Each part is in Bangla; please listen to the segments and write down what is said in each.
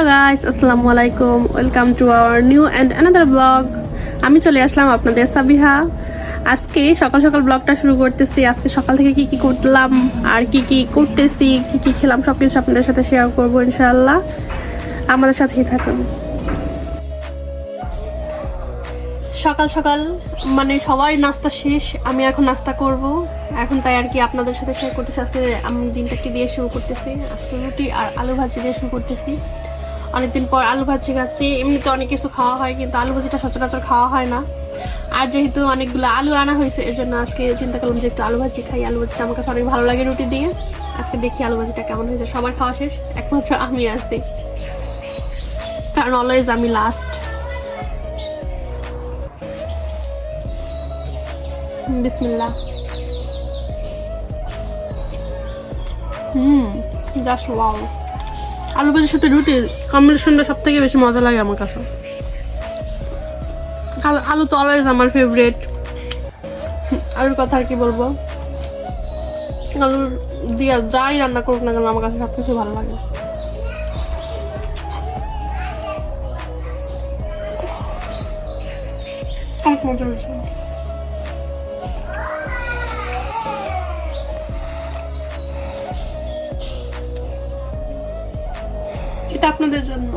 হ্যালো গাইস আসসালামু আলাইকুম welcome to our new and another blog আমি চলে আসলাম আপনাদের সাবিহা। আজকে সকাল সকাল ব্লগটা শুরু করতেছি। আজকে সকাল থেকে কি কি করলাম, আর কি কি করতেছি, কি কি খেলাম, সব কিছু আপনাদের সাথে শেয়ার করব, ইনশাআল্লাহ। আমাদের সাথেই থাকুন। সকাল সকাল মানে সবার নাস্তা শেষ, আমি এখন নাস্তা করব। এখন তাই আর কি আপনাদের সাথে শেয়ার করতেছি। আজকে আমি দিনটা কি দিয়ে শুরু করতেছি? আজকে রুটি আর আলু ভাজি দিয়ে শুরু করতেছি। অনেকদিন পর আলু ভাজি খাচ্ছি। এমনিতে অনেক কিছু খাওয়া হয়, কিন্তু আলু ভাজিটা সচরাচর খাওয়া হয় না। আর যেহেতু অনেকগুলো আলু আনা হয়েছে, এর জন্য আজকে চিন্তা করলাম যে একটু আলু ভাজি খাই। আলু ভাজিটা আমার কাছে অনেক ভালো লাগে রুটি দিয়ে। আজকে দেখি আলু ভাজিটা কেমন হয়েছে। সবার খাওয়া শেষ, একমাত্র আমি আছি। কারণ অলওয়েজ আমি লাস্ট বিসমিল্লাহ। হুম জাস্ট ওয়াও আলু ভাজির সাথে রুটি কম্বিনেশনটা সব থেকে বেশি মজা লাগে আমার কাছে। আলু- তো অলওয়েজ আমার ফেভারিট আলুর কথা আর কি বলব? আলুর দিয়া যাই রান্না করুক না কেন আমার কাছে সব কিছু ভালো লাগে। মজা এটা আপনাদের জন্য।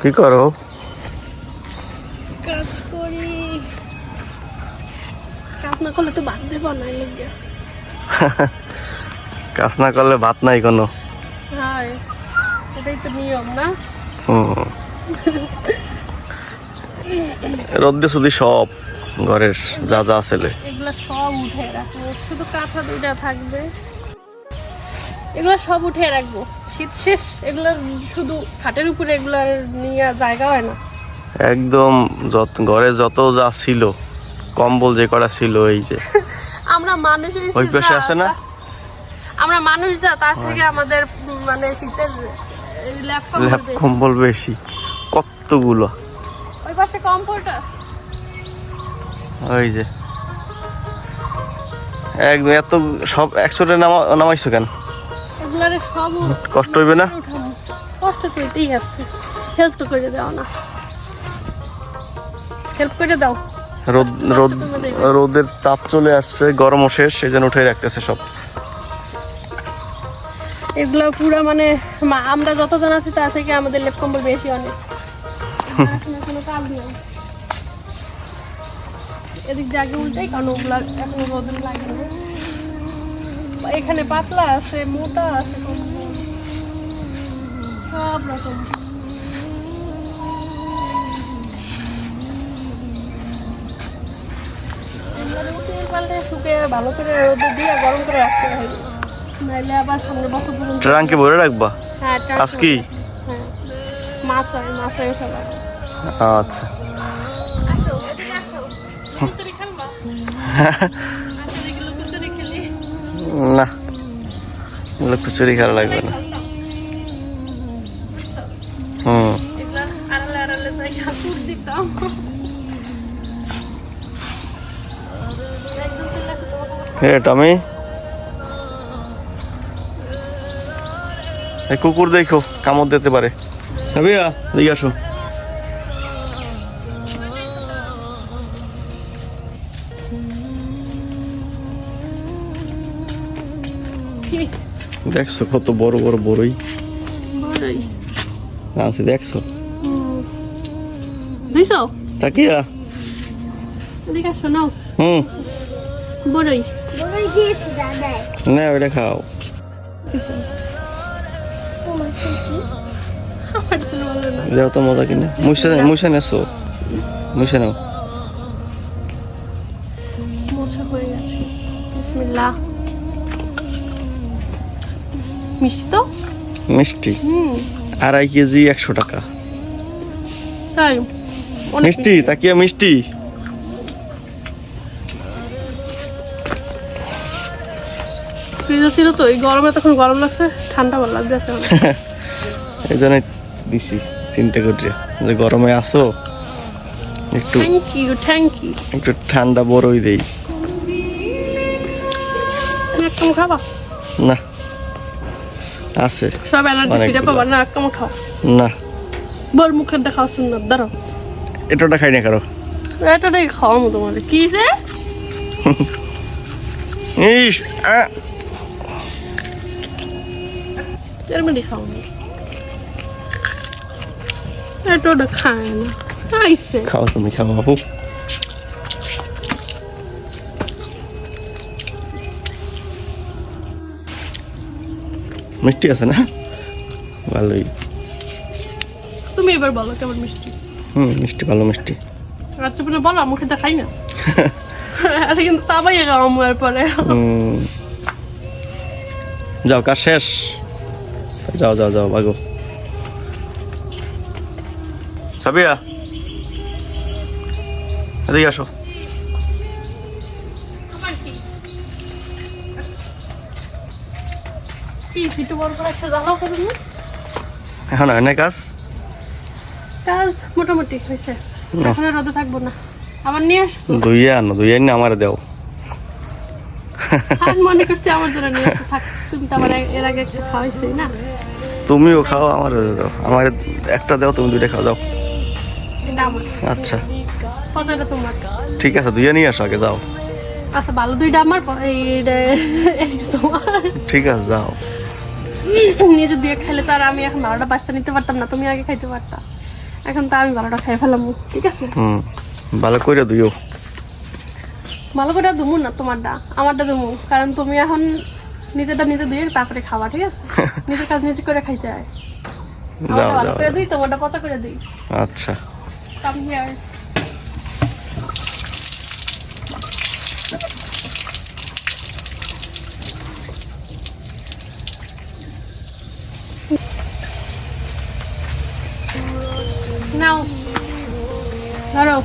কি করো? কাজ করি। কাজ না করলে তো বাদ দেবো না লেগে কাজ না করলে ভাত নাই কোনো। হাই এটাই তো নিয়ম না? হুম। রোদ্দে শুধু সব। ঘরের যা যা ছেলে এগুলো সব উঠে রাখব। শুধু কাঁথা দুইটা থাকবে। এগুলো সব উঠে রাখব। শীত শেষ এগুলো শুধু খাটের উপরে এগুলো নিয়ে জায়গা হয় না। একদম যত ঘরে যত যা ছিল কম্বল যে করা ছিল এই যে। আমরা মানুষ ওই পাশে আছে না? আমরা মানুষ যা তার থেকে আমাদের মানে শীতের ল্যাপ কম্বল বেশি। কতগুলো? ওই পাশে কমফোর্টার ওই যে। একদম এত সব একশোটা নামা নামাইছো কেন? কষ্ট হইবে না? কষ্ট এটাই আছে। হেল্প তো করে দাও না। হেল্প করে দাও। রোদ রোদ রোদের তাপ চলে আসছে গরমও শেষ সেই জন্য উঠে রাখতেছে সব। এগুলো পুরো মানে আমরা যতজন আছি তার থেকে আমাদের লেপ কম্বল বেশি অনেক। কোনো কাজ নেই এদিক দিয়ে আগে উল্টাই কারণ ওগুলা এখন রোদ লাগে এখানে পাতলা আছে মোটা আছে সব। রকম। ভালো করে রোদে দিয়ে গরম করে রাখতে নাইলে আবার সামনের বছর পর্যন্ত ট্রাঙ্কে ভরে রাখবা? হ্যাঁ কি? হ্যাঁ মাছ হয় মাছ হয় সবাই আচ্ছা আসো এদিকে আসো লুকোচুরি খেলবা আসো দেখি লুকোচুরি খেলি না এগুলো খেলা লাগবে না। টমি? কুকুর দেখো কামড় দিতে পারে। আসো। দেখছ কত বড় বড় বড়ই? বড়ই। আছে দেখছ? দুইশো তাকিয়া? এদিকে আসো হুম। বড়ই। না ওটা খাও। তো মজা কিনে। মুসা মুসা নেছো। মুসা নাও। মিষ্টি তো? মিষ্টি? হুম। আড়াই কেজি একশো টাকা। তাই? মিষ্টি? তাকিয়া মিষ্টি? ফ্রিজে ছিল তো এই গরমে তখন গরম লাগছে ঠান্ডা ভালো লাগছে এই জন্য দিছি চিন্তা করি যে গরমে আসো একটু থ্যাংক ইউ থ্যাংক ইউ একটু ঠান্ডা বড়ই দেই। খাবা? না। আছে। সব এনার্জি। ফিরে পাবা। না কেমন খাও। না। বল মুখের দেখাও সুন্দর ধরো এটাটা খাই না কারও। এটাটাই খাওয়াবো তোমার কি যে? ইস আহ, খাও এটা ওটা খায় না। আইসে খাও তুমি খাও বাবু মিষ্টি আছে না? ভালোই। তুমি এবার বলো কেমন মিষ্টি? হুম মিষ্টি ভালো মিষ্টি। রাত্রিবেলা বলো মুখে দেখাই না? এটা কিন্তু খাওয়াবো এরপরে। হুম। যাও কাজ শেষ। যাও যাও যাও বাগো। সাবিয়া এদিকে আসো। কি সিটু বড় করে একটা জ্বালাও করুন এখন হয় না কাজ? কাজ মোটামুটি হয়েছে। এখন আর রোদে থাকব না। আবার নিয়ে আসছো? ধুইয়ে আনো ধুইয়ে আনি আমার দেও। আমি মনে করছি আমার জন্য নিয়ে আসছো। থাক তুমি তো আমার এর আগে একটা খাওয়াইছি না? তুমিও খাও আমার দাও। আমার একটা দাও তুমি দুইটা খাও যাও। আচ্ছা। ঠিক আছে ধুইয়ে নিয়ে আসো আগে যাও। আচ্ছা ভালো দুইটা আমার ঠিক আছে যাও। নিজে দিয়ে খাইলে তো আর আমি এখন ভালোটা বাচ্চা নিতে পারতাম না তুমি আগে খাইতে পারতা। এখন তো আমি ভালোটা খাই ফেলাম ঠিক আছে? হুম ভালো করে ধুইও ভালো করে দুমু না তোমারটা আমারটা দুমু কারণ তুমি এখন নিজেটা নিজে দিয়ে তারপরে খাওয়া ঠিক আছে? নিজের কাজ নিজে করে খাইতে হয়। ভালো করে দিই তোমারটা পচা করে দিই। আচ্ছা। Come here now. ধরো।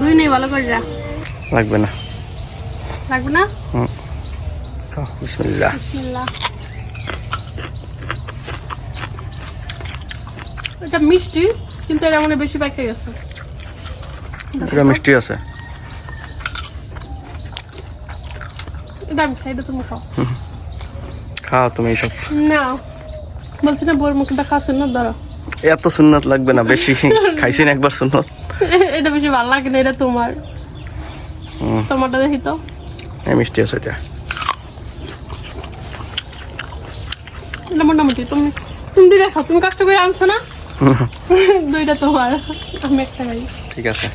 দুই নেই ভালো করে রাখ। লাগবে না। লাগবে না? হুম। বিসমিল্লাহ। বিসমিল্লাহ। এটা মিষ্টি কিন্তু এটা মানে বেশি পাইকে গেছে এটা মিষ্টি আছে। এটা আমি খাই এটা তুমি খাও। খাও তুমি এইসব। না বলছি না বোর মুখটা খাচ্ছেন না ধরো। এত সুন্নত লাগবে না বেশি। খাইছি না একবার সুন্নত। এটা বেশি ভালো লাগে না এটা তোমার। তোমারটা দেখি তো। মিষ্টি আছে এটা। এটা মোটামুটি তুমি তুমি দুইটা খাও তুমি কষ্ট করে আনছো না? দুইটা তোমার আমি একটা খাই। ঠিক আছে।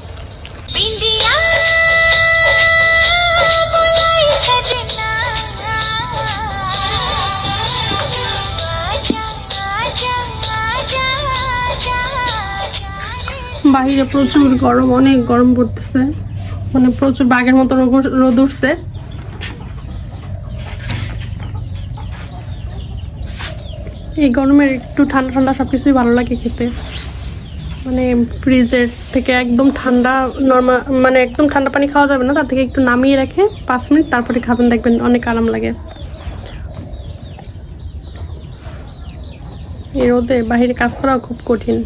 বাইরে প্রচুর গরম, অনেক গরম পড়তেছে। মানে প্রচুর বাঘের মতো রোদ উঠছে। এই গরমের একটু ঠান্ডা ঠান্ডা সব কিছুই ভালো লাগে খেতে। মানে ফ্রিজের থেকে একদম ঠান্ডা, নর্মাল মানে একদম ঠান্ডা পানি খাওয়া যাবে না, তার থেকে একটু নামিয়ে রেখে পাঁচ মিনিট তারপরে খাবেন, দেখবেন অনেক আরাম লাগে। এই রোদে বাইরে কাজ করাও খুব কঠিন।